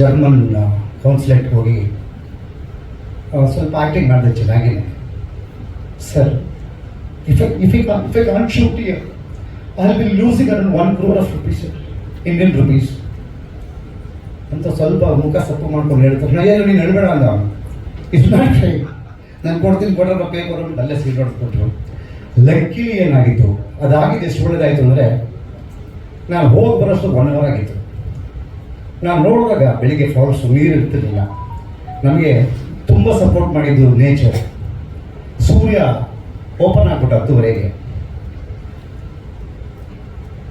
German ಕೌನ್ಸಿಲೇಟ್ಗೆ ಹೋಗಿ ಸ್ವಲ್ಪ acting ಮಾಡಿದೆ ಚೆನ್ನಾಗಿ sir if if if if I can shoot here I will losing around one crore of rupees Indian rupees ಅಂತ ಸ್ವಲ್ಪ ಮುಖ ಸಪ್ಪು ಮಾಡ್ಕೊಂಡು ಹೇಳ್ತಾರೆ. ನಾ ಏನು ನೀನು ಹೇಳ್ಬೇಡ ಅಂದ ಇಟ್ಸ್ ನಾಟ್ ಶೈ ನಾನು ಕೊಡ್ತೀನಿ ಕೊಡೋಣ ಪೇಪರ್ ಅಂತ ಅಲ್ಲೇ ಸೀಟ್ ಹೊಡೆದ್ಬಿಟ್ರು ಲಕ್ಕಿಲಿ ಏನಾಗಿತ್ತು? ಅದಾಗಿದೆ ಎಷ್ಟು ಒಳ್ಳೇದಾಯಿತು ಅಂದರೆ, ನಾನು ಹೋಗಿ ಬರೋಷ್ಟು ಒನ್ ಅವರ್ ಆಗಿತ್ತು. ನಾನು ನೋಡಿದಾಗ ಬೆಳಿಗ್ಗೆ ಫಾಲ್ಸು ನೀರು ಇರ್ತಿರಲಿಲ್ಲ. ನಮಗೆ ತುಂಬ ಸಪೋರ್ಟ್ ಮಾಡಿದ್ದು ನೇಚರ್ ಸೂರ್ಯ ಓಪನ್ ಆಗ್ಬಿಟ್ಟು ಹತ್ತುವರೆಗೆ.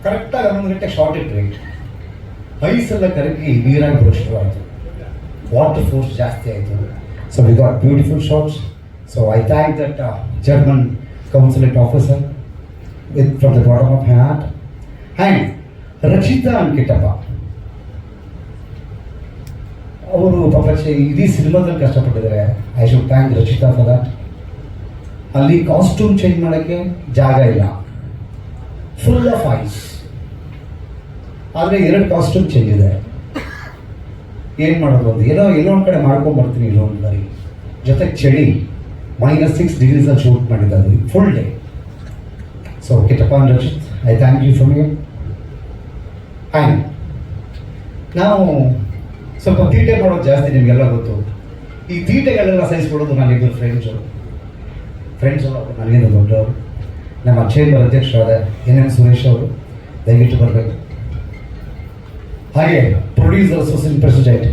ಕರೆಕ್ಟಾಗಿ ಹನ್ನೊಂದು ಗಂಟೆ ಶಾರ್ಟ್ ಇಟ್ ರೈಟ್ ಐಸೆಲ್ಲ ಕರಗಿ ನೀರಾಗಿ ಬರೋ ಆಯಿತು. ವಾಟರ್ ಫೋರ್ಸ್ ಜಾಸ್ತಿ ಆಯಿತು. So we got beautiful shots so I thank that German consulate officer with from the bottom of heart hand Rachita ಅಂಕಿಟಪ್ಪ ಅವರು ಪಾಪ ಚೆ- ಇಡೀ ಸಿನಿಮಾದಲ್ಲಿ ಕಷ್ಟಪಟ್ಟಿದ್ದಾರೆ. ಐ ಶುಡ್ ಥ್ಯಾಂಕ್ ರಚಿತಾ ಫಲ ಅಲ್ಲಿ ಕಾಸ್ಟ್ಯೂಮ್ ಚೇಂಜ್ ಮಾಡೋಕ್ಕೆ ಜಾಗ ಇಲ್ಲ. ಫುಲ್ ಆಫ್ ಐಸ್ ಆದರೆ ಎರಡು ಕಾಸ್ಟ್ಯೂಮ್ ಚೇಂಜ್ ಇದೆ. ಏನು ಮಾಡೋದು ಅಂತ? ಏನೋ ಎಲ್ಲೋ ಒಂದು ಕಡೆ ಮಾಡ್ಕೊಂಡ್ಬರ್ತೀನಿ ಬರ್ತೀನಿ ಇಲ್ಲೋ ಒಂದು ಬಾರಿ. ಜೊತೆಗೆ ಚಳಿ. ಮೈನಸ್ ಸಿಕ್ಸ್ ಡಿಗ್ರೀಸಲ್ಲಿ ಶೂಟ್ ಮಾಡಿದ್ದು full day so and Rachit I thank you from you and ನಾವು ಸ್ವಲ್ಪ ತೀಟೆ ಮಾಡೋದು ಜಾಸ್ತಿ ನಿಮಗೆಲ್ಲ ಗೊತ್ತು. ಈ ತೀಟೆಗಳೆಲ್ಲ ಸಹಿಸ್ಕೊಡೋದು ನಾನಿಬ್ಬರು ಫ್ರೆಂಡ್ಸು ಫ್ರೆಂಡ್ಸು ನನಗಿಂತ ದೊಡ್ಡವರು. ನಮ್ಮ ಚೇಂಬರ್ ಅಧ್ಯಕ್ಷರಾದ ಎನ್ ಎಂ ಸುರೇಶ್ ಅವರು ದಯವಿಟ್ಟು ಬರಬೇಕು. ಹಾಗೆ ಪ್ರೊಡ್ಯೂಸರ್ ಅಸೋಸಿಯೇಷನ್ ಪ್ರೆಸಿಡೆಂಟ್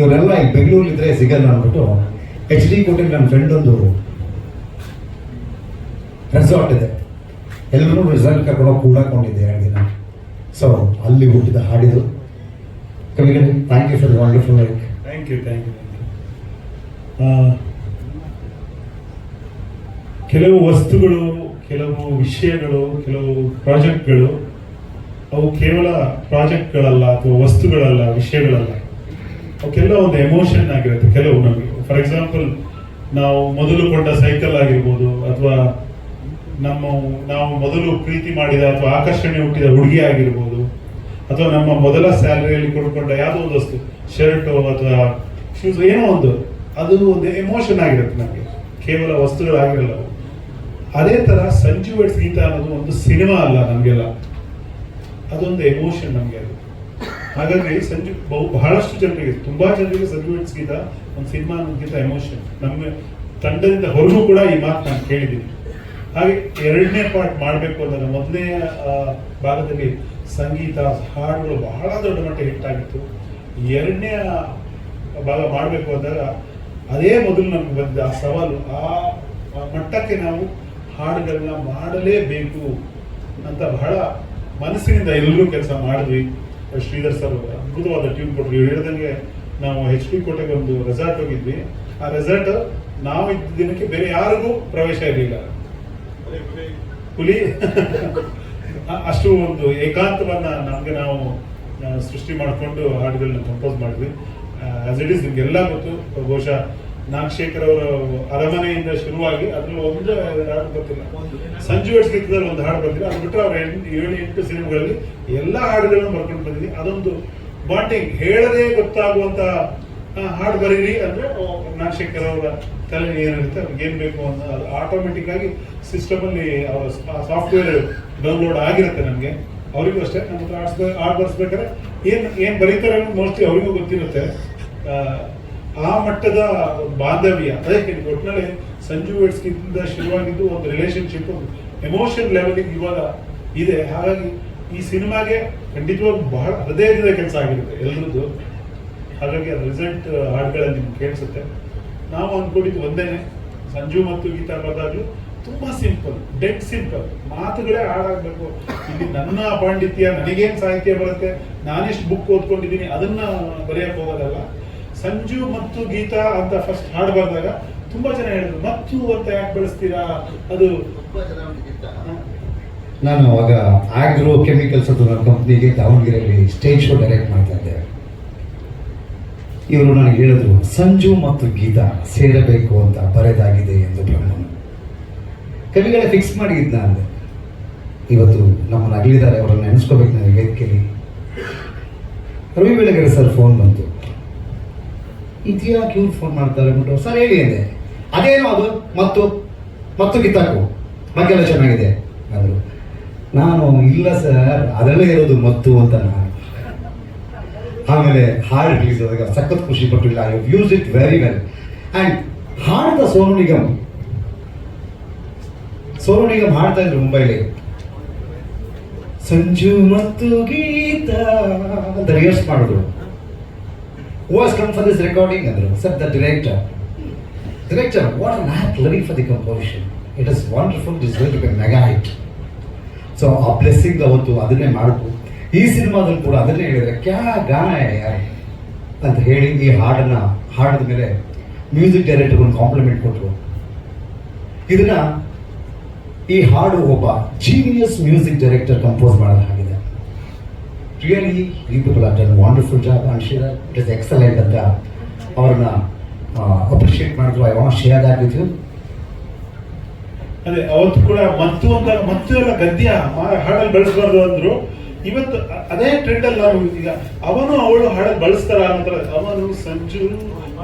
ಇವರೆಲ್ಲ ಈ ಬೆಂಗಳೂರಿದ್ರೆ ಸಿಗಲ್ಲ ಅಂದ್ಬಿಟ್ಟು ಎಚ್ ಡಿ ಕೋಟೆಗೆ ನನ್ನ ಫ್ರೆಂಡ್ ಒಂದು ರೆಸಾರ್ಟ್ ಇದೆ. ಎಲ್ಲರೂ ರಿಸಲ್ಟ್ ಕರ್ಕೊಂಡು ಕೂಡ ಕೂಡಾಕೊಂಡಿದ್ದೆ ಎರಡು ದಿನ. ಸೊ ಅಲ್ಲಿ ಹುಟ್ಟಿದ ಹಾಡಿದು ಕವಿಗಳು thank you for wonderful like thank you thank you ಕೆಲವು ವಸ್ತುಗಳು, ಕೆಲವು ವಿಷಯಗಳು, ಕೆಲವು ಪ್ರಾಜೆಕ್ಟ್ಗಳು, ಅವು ಕೇವಲ ಪ್ರಾಜೆಕ್ಟ್ಗಳಲ್ಲ ಅಥವಾ ವಸ್ತುಗಳಲ್ಲ, ವಿಷಯಗಳಲ್ಲ. ಅವಕ್ಕೆಲ್ಲ ಒಂದು ಎಮೋಷನ್ ಆಗಿರುತ್ತೆ ಕೆಲವು ನಮಗೆ. ಫಾರ್ ಎಕ್ಸಾಂಪಲ್ ನಾವು ಮೊದಲು ಕೊಟ್ಟ ಸೈಕಲ್ ಆಗಿರ್ಬೋದು ಅಥವಾ ನಮ್ಮ ನಾವು ಮೊದಲು ಪ್ರೀತಿ ಮಾಡಿದ ಅಥವಾ ಆಕರ್ಷಣೆ ಹುಟ್ಟಿದ ಹುಡುಗಿ ಆಗಿರ್ಬೋದು, ಅಥವಾ ನಮ್ಮ ಮೊದಲ ಸ್ಯಾಲರಿಯಲ್ಲಿ ಕೊಡ್ಕೊಂಡ ಯಾವುದೋ ಒಂದು ವಸ್ತು ಶರ್ಟು ಅಥವಾ ಶೂಸ್ ಏನೋ ಒಂದು, ಅದು ಒಂದು ಎಮೋಷನ್ ಆಗಿರುತ್ತೆ ನಮಗೆ. ಕೇವಲ ವಸ್ತುಗಳಾಗಿರಲ್ಲ. ಅದೇ. ತರ ಸಂಜು ವೆಡ್ಸ್ ಗೀತ ಅನ್ನೋದು ಒಂದು ಸಿನಿಮಾ ಅಲ್ಲ ನಮಗೆಲ್ಲ. ಅದೊಂದು ಎಮೋಷನ್ ನಮಗೆ ಅದು. ಹಾಗಾಗಿ ಸಂಜು ಬಹು ಬಹಳಷ್ಟು ಜನರಿಗೆ, ತುಂಬಾ ಜನರಿಗೆ ಸಂಜು ವೆಟ್ಸ್ ಗೀತ ಒಂದು ಸಿನಿಮಾ ಅನ್ನೋದಕ್ಕಿಂತ ಎಮೋಷನ್ ನಮಗೆ ತಂಡದಿಂದ ಹೊರಗೂ ಕೂಡ ಈ ಮಾತು ನಾನು ಕೇಳಿದ್ದೀನಿ. ಹಾಗೆ ಎರಡನೇ ಪಾರ್ಟ್ ಮಾಡಬೇಕು ಅಂದಾಗ ಮೊದಲನೇ ಭಾಗದಲ್ಲಿ ಸಂಗೀತ, ಹಾಡುಗಳು ಬಹಳ ದೊಡ್ಡ ಮಟ್ಟ ಹಿಟ್ ಆಗಿತ್ತು. ಎರಡನೇ ಭಾಗ ಮಾಡಬೇಕು ಅಂದಾಗ ಅದೇ ಮೊದಲು ನಮ್ಗೆ ಬಂದ ಆ ಸವಾಲು, ಆ ಮಟ್ಟಕ್ಕೆ ನಾವು ಹಾಡುಗಳನ್ನ ಮಾಡಲೇಬೇಕು ಅಂತ ಬಹಳ ಮನಸ್ಸಿನಿಂದ ಎಲ್ಲರೂ ಕೆಲಸ ಮಾಡಿದ್ವಿ. ಶ್ರೀಧರ್ ಸರ್ ಅದ್ಭುತವಾದ ಟ್ಯೂನ್ ಕೊಟ್ಟರು ಇವ್ರು ಹೇಳ್ದಂಗೆ ನಾವು ಹೆಚ್ ಪಿ ಕೋಟೆಗೆ ಒಂದು ರೆಸಾರ್ಟ್ ಹೋಗಿದ್ವಿ. ಆ ರೆಸಾರ್ಟ್ ನಾವು ಇದ್ದ ದಿನಕ್ಕೆ ಬೇರೆ ಯಾರಿಗೂ ಪ್ರವೇಶ ಇರಲಿಲ್ಲ. ಹುಲಿ. ಅಷ್ಟು ಒಂದು ಏಕಾಂತವನ್ನ ನಮ್ಗೆ ನಾವು ಸೃಷ್ಟಿ ಮಾಡಿಕೊಂಡು ಹಾಡುಗಳನ್ನ ಕಂಪೋಸ್ ಮಾಡಿದ್ವಿ. ಆಸ್ ಇಟ್ ಈಸ್ ನಿಮ್ಗೆಲ್ಲ ಗೊತ್ತು ಬಹುಶಃ ನಾಗಶೇಖರ್ ಅವರ ಅರಮನೆಯಿಂದ ಶುರುವಾಗಿ ಅದ್ರಲ್ಲಿ ಒಂದು ಹಾಡು ಬರ್ತಿಲ್ಲ ಸಂಜು ಗೀತದಲ್ಲಿ ಒಂದು ಹಾಡು ಬರ್ತಿಲ್ಲ ಅದು ಬಿಟ್ಟರೆ ಅವ್ರ ಏಳು ಎಂಟು ಸಿನಿಮಾಗಳಲ್ಲಿ ಎಲ್ಲ ಹಾಡುಗಳನ್ನ ಬರ್ಕೊಂಡು ಬಂದಿದ್ವಿ. ಅದೊಂದು ಬಾಂಡಿಂಗ್ ಹೇಳದೇ ಗೊತ್ತಾಗುವಂತ ಆ, ಹಾಡು ಬರೀರಿ ಅಂದ್ರೆ ಓ, ನಾಗಶೇಖರ್ ಅವರ ತಲೆ ಏನಿರುತ್ತೆ ಅವ್ರಿಗೆ ಏನ್ ಬೇಕು ಅಂತ ಆಟೋಮೆಟಿಕ್ ಆಗಿ ಸಿಸ್ಟಮ್ ಅಲ್ಲಿ ಅವರ ಸಾಫ್ಟ್ವೇರ್ ಡೌನ್ಲೋಡ್ ಆಗಿರುತ್ತೆ ನಮಗೆ. ಅವರಿಗೂ ಅಷ್ಟೇ ನಮ್ಮ ಹತ್ರ ಆಡ್ಸ್ ಆಡ್ ಬರ್ಸ್ಬೇಕಾದ್ರೆ ಏನ್ ಏನ್ ಬರೀತಾರೆ ಅನ್ನೋದು ಮೋಸ್ಟ್ಲಿ ಅವರಿಗೂ ಗೊತ್ತಿರುತ್ತೆ. ಆ, ಮಟ್ಟದ ಬಾಂಧವ್ಯ ಅದಕ್ಕೆ ಒಟ್ಟಿನಲ್ಲಿ ಸಂಜು ವೆಟ್ಸ್ಗಿಂತ ಶುರುವಾಗಿದ್ದು ಒಂದು ರಿಲೇಶನ್ಶಿಪ್ ಎಮೋಷನ್ ಲೆವೆಲಿಗೆ ಇವಾಗ ಇದೆ. ಹಾಗಾಗಿ ಈ ಸಿನಿಮಾಗೆ ಖಂಡಿತವಾಗಿ ಬಹಳ ಹೃದಯದಿಂದ ಕೆಲಸ ಆಗಿರುತ್ತೆ ಎಲ್ಲರದ್ದು ಹಾಗಾಗಿ ಅದು ರಿಸಲ್ಟ್ ಹಾಡುಗಳಲ್ಲಿ ನಿಮ್ಗೆ ಕೇಳಿಸುತ್ತೆ. ನಾವು ಅಂದ್ಕೊಂಡಿದ್ದು ಒಂದೇನೆ ಸಂಜು ಮತ್ತು ಗೀತಾ ಬರ್ದಾಗ್ಲು ತುಂಬಾ ಸಿಂಪಲ್ ಡೆಡ್ ಸಿಂಪಲ್ ಮಾತುಗಳೇ ಹಾಡಾಗ್ಬೇಕು ಇಲ್ಲಿ ನನ್ನ ಪಾಂಡಿತ್ಯ ನನಗೇನ್ ಸಾಹಿತ್ಯ ಬರುತ್ತೆ ನಾನೆಷ್ಟು ಬುಕ್ ಓದ್ಕೊಂಡಿದ್ದೀನಿ ಅದನ್ನ ಬರೆಯಕ್ ಹೋಗೋದಲ್ಲ. ಸಂಜು ಮತ್ತು ಗೀತಾ ಅಂತ ಫಸ್ಟ್ ಹಾಡು ಬರ್ದಾಗ ತುಂಬಾ ಜನ ಹೇಳಿದ್ರು ಮತ್ತು ಅಂತ ಯಾಕೆ ಬೆಳೆಸ್ತೀರಾ? ಅದು ನಾನು ಅವಾಗ ಆಗ್ರೋ ಕೆಮಿಕಲ್ಸ್ ಅದು ನನ್ನ ಕಂಪ್ನಿಗೆ ದಾವಣಗೆರೆಯಲ್ಲಿ ಸ್ಟೇಜ್ ಶೋ ಡೈರೆಕ್ಟ್ ಮಾಡ್ತಾ ಇದ್ದೆ. ಇವರು ನನಗೆ ಹೇಳಿದ್ರು, ಸಂಜು ಮತ್ತು ಗೀತಾ ಸೇರಬೇಕು ಅಂತ ಬರೆದಾಗಿದೆ ಎಂದು ಬ್ರಹ್ಮನು. ಕವಿಗಳ ಫಿಕ್ಸ್ ಮಾಡಿದ್ದ ಅಂದೆ. ಇವತ್ತು ನಮ್ಮನ್ನು ಅಗಲಿದ್ದಾರೆ, ಅವರನ್ನು ನೆನೆಸ್ಕೋಬೇಕು ನನಗೆ ವೇದಿಕೆಯಲ್ಲಿ ರವಿ ಬೆಳಗೆರೆ ಸರ್ ಫೋನ್ ಬಂತು. ಇದ್ಯಾಕೆ ಇವ್ರು ಫೋನ್ ಮಾಡ್ತಾರೆ ಅಂದ್ಬಿಟ್ಟು ಸರ್ ಹೇಳಿ ಅಂದೆ. ಅದೇನೋ ಅದು? ಮತ್ತು? ಮತ್ತು ಕಿತ್ತಾಕು ಎಲ್ಲ ಚೆನ್ನಾಗಿದೆ? ಅಂದರು. ನಾನು ಇಲ್ಲ ಸರ್ ಅದರಲ್ಲೇ ಇರೋದು ಮತ್ತು ಅಂತ ನಾನು ಆಮೇಲೆ ಹಾಡು ರಿಲೀಸ್ ಆದಾಗ ಸಖತ್ ಖುಷಿ ಪಟ್ಟಿಲ್ಲ. I use it very well and ಹಾಡಿದ ಸೋನು ನಿಗಮ್. ಸೋನು ನಿಗಮ್ ಹಾಡ್ತಾ ಇದ್ರು ಮುಂಬೈಲಿ. ಸಂಜು ಮತ್ತು ಗೀತ ಅಂತ ರಿಹರ್ಸ್ ಮಾಡಿದ್ರು. Was come for this recording ಅಂದರು. Sir the director director what an app ಲರಿ for the composition it is wonderful this mega hit so a blessing ಅವತ್ತು ಅದನ್ನೇ ಮಾಡಿದ್ರು ಈ ಸಿನಿಮಾದಲ್ಲಿ ಕೂಡ ಅದನ್ನೇ ಹೇಳಿದ್ರೆ, ಕ್ಯಾ ಗಾನ ಯಾರೇ? ಅಂತ ಹೇಳಿ ಈ ಹಾಡನ್ನ, ಹಾಡಿದ ಮೇಲೆ ಮ್ಯೂಸಿಕ್ ಡೈರೆಕ್ಟರ್ ಒಂದು ಕಾಂಪ್ಲಿಮೆಂಟ್ ಕೊಟ್ಟರು ಇದನ್ನ ಈ ಹಾಡು ಒಬ್ಬ ಜೀನಿಯಸ್ ಮ್ಯೂಸಿಕ್ ಡೈರೆಕ್ಟರ್ ಕಂಪೋಸ್ ಮಾಡೋದು ಹಾಗಿದೆ. ರಿಯಲಿ ಈ people are done wonderful job and share it is excellent ಅಂತ ಅವ್ರನ್ನ ಅಪ್ರಿಷಿಯೇಟ್ ಮಾಡಿದ್ರು. I want share that with you ಅದೇ, ಅವತ್ತು ಕೂಡ ಮತ್ತು ಅಂತ ಮತ್ತು ಎಲ್ಲ ಗದ್ಯ ಹಾಡಲ್ಲಿ ಬೆಳೆಸಬಾರ್ದು ಅಂದ್ರು ಇವತ್ತು ಅದೇ ಟ್ರೆಂಡ್ ಅಲ್ಲಿ ನಾವು ಈಗ, ಅವನು ಅವಳು ಹಾಡು ಬಳಸ್ತಾರ ಅಂತ ಅವನು ಸಂಜು,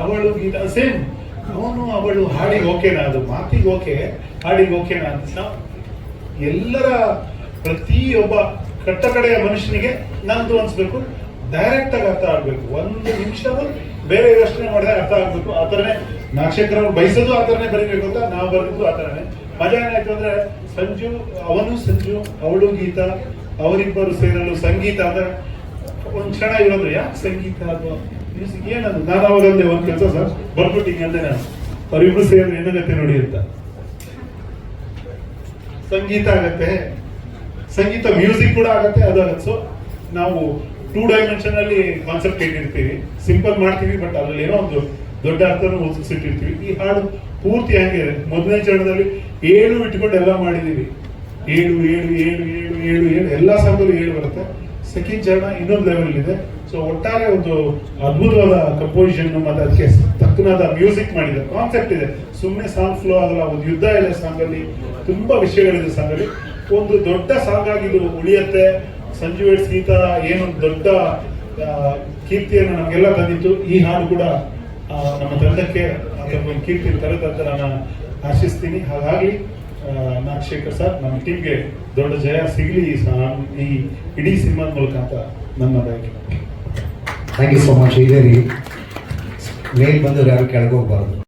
ಅವಳು ಗೀತ ಸೇಮ್ ಅವನು ಅವಳು ಹಾಡಿಗೆ ಓಕೆನಾ ಅದು ಮಾತಿಗೆ ಓಕೆ ಹಾಡಿಗೆ ಓಕೆನಾ ಅಂತ ಎಲ್ಲರ ಪ್ರತಿಯೊಬ್ಬ ಕಟ್ಟ ಕಡೆಯ ಮನುಷ್ಯನಿಗೆ ನಂದು ಅನ್ಸ್ಬೇಕು ಡೈರೆಕ್ಟ್ ಆಗಿ ಅರ್ಥ ಆಗ್ಬೇಕು. ಒಂದು ನಿಮಿಷವೂ ಬೇರೆ ಯೋಚನೆ ಮಾಡಿದ್ರೆ ಅರ್ಥ ಆಗ್ಬೇಕು. ಆ ಥರನೇ ನಾಕ್ಷಕರ ಅವ್ರು ಬಯಸೋದು ಆ ಬರೀಬೇಕು ಅಂತ ನಾವು ಬರೆದಿದ್ದು ಆ ಥರನೇ. ಮಜಾ ಏನಾಯ್ತು ಅಂದ್ರೆ ಸಂಜು, ಅವನು ಸಂಜು, ಅವಳು ಗೀತ ಅವರಿಬ್ಬರು ಸೇರಲು ಸಂಗೀತ ಅಂದ್ರೆ ಒಂದು ಕ್ಷಣ ಇರೋದ್ರೆ ಯಾಕೆ ಸಂಗೀತ ಅದು? ಮ್ಯೂಸಿಕ್ ಏನದು? ನಾನು ಅವರಲ್ಲೇ ಒಂದು ಕೆಲಸ ಸರ್. ಬರ್ಬಿಟ್ಟು ಹಿಂಗೆ ಅಂದೆ ನಾನು. ಅವರಿಬ್ರು ಸೇರಿದ್ರೆ ಏನಾಗತ್ತೆ ನೋಡಿ ಅಂತ. ಸಂಗೀತ ಆಗತ್ತೆ. ಸಂಗೀತ ಮ್ಯೂಸಿಕ್ ಕೂಡ ಆಗತ್ತೆ, ಅದು ಆಗತ್ತೆ. ಸೊ ನಾವು ಟೂ ಡೈಮೆನ್ಷನ್ ಅಲ್ಲಿ ಕಾನ್ಸೆಪ್ಟ್ ಇಟ್ಟಿರ್ತೀವಿ ಸಿಂಪಲ್ ಮಾಡ್ತೀವಿ ಬಟ್ ಅದ್ರಲ್ಲಿ ಏನೋ ಒಂದು ದೊಡ್ಡ ಅರ್ಥನ ಒದಗಿಸಿಟ್ಟಿರ್ತೀವಿ ಈ ಹಾಡು ಪೂರ್ತಿ ಹಂಗೆ, ಮೊದಲನೇ ಚರಣದಲ್ಲಿ ಏನು ಇಟ್ಕೊಂಡು ಎಲ್ಲ ಮಾಡಿದೀವಿ. ಏಳು ಏಳು ಏಳು ಏಳು ಏಳು ಏಳು, ಎಲ್ಲ ಸಾಂಗಲ್ಲೂ ಏಳು ಬರುತ್ತೆ. ಸೆಕೆಂಡ್ ಚರಣ ಇನ್ನೊಂದು ಲೆವೆಲ್ ಇದೆ. ಸೊ ಒಟ್ಟಾರೆ ಒಂದು ಅದ್ಭುತವಾದ ಕಂಪೋಸಿಷನ್ ಮತ್ತೆ ಅದಕ್ಕೆ ತಕ್ಕನಾದ ಮ್ಯೂಸಿಕ್ ಮಾಡಿದೆ. ಕಾನ್ಸೆಪ್ಟ್ ಇದೆ. ಸುಮ್ಮನೆ ಸಾಂಗ್ ಫ್ಲೋ ಆಗಲ್ಲ. ಒಂದು ಯುದ್ಧ ಇದೆ ಸಾಂಗಲ್ಲಿ ತುಂಬಾ ವಿಷಯಗಳಿದೆ ಸಾಂಗಲ್ಲಿ ಒಂದು ದೊಡ್ಡ ಸಾಂಗ್ ಆಗಿದ್ದು ಉಳಿಯತ್ತೆ. ಸಂಜು ಸೀತಾ ಗೀತ ಏನೊಂದು ದೊಡ್ಡ ಕೀರ್ತಿಯನ್ನು ನಮಗೆಲ್ಲ ತಂದಿತ್ತು. ಈ ಹಾಡು ಕೂಡ ನಮ್ಮ ತಂಡಕ್ಕೆ ಕೀರ್ತಿ ತರತ್ತ ನಾನು ಆಶಿಸ್ತೀನಿ. ಹಾಗಾಗಿ ನಾಗಶೇಖರ್ ಸರ್, ನಮ್ಮ ಟೀಮ್ಗೆ ದೊಡ್ಡ ಜಯ ಸಿಗಲಿ ಈ ಇಡೀ ಸಿನಿಮಾದ ಮೂಲಕ ಅಂತ ನನ್ನ ಬಯಕೆ. ಥ್ಯಾಂಕ್ ಯು ಸೊ ಮಚ್ ಇದೇ ರೀ ಮೇಲ್ ಬಂದವ್ರು ಯಾರು ಕೆಳಗೆ ಹೋಗ್ಬಾರ್ದು.